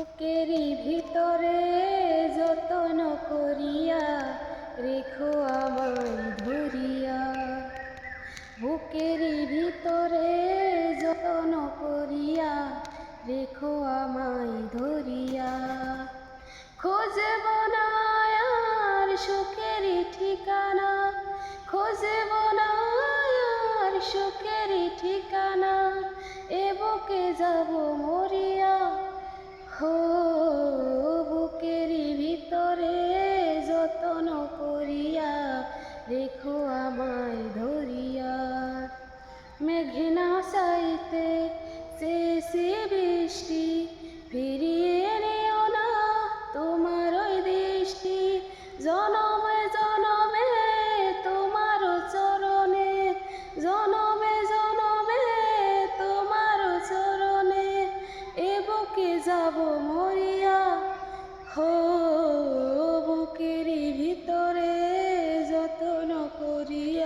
বুকেরই ভিতরে যতন করিয়া রেখো আমায় ধরিয়া। বুকেরই ভিতরে যতন করিয়া রেখো আমায় ধরিয়া। খুঁজব না আর সুখেরই ঠিকানা, খুঁজব না আর সুখেরই ঠিকানা, এ বুকে যাব দেখো আমায় ধরিয়া, মেঘনা সাইতে শেষে বৃষ্টি ফিরিয়ে নেও না তোমার ওই দৃষ্টি। জনমে জনমে তোমার চরণে, জনমে জনমে তোমার চরণে এবকে যাব মরিয়া, হো করিয়া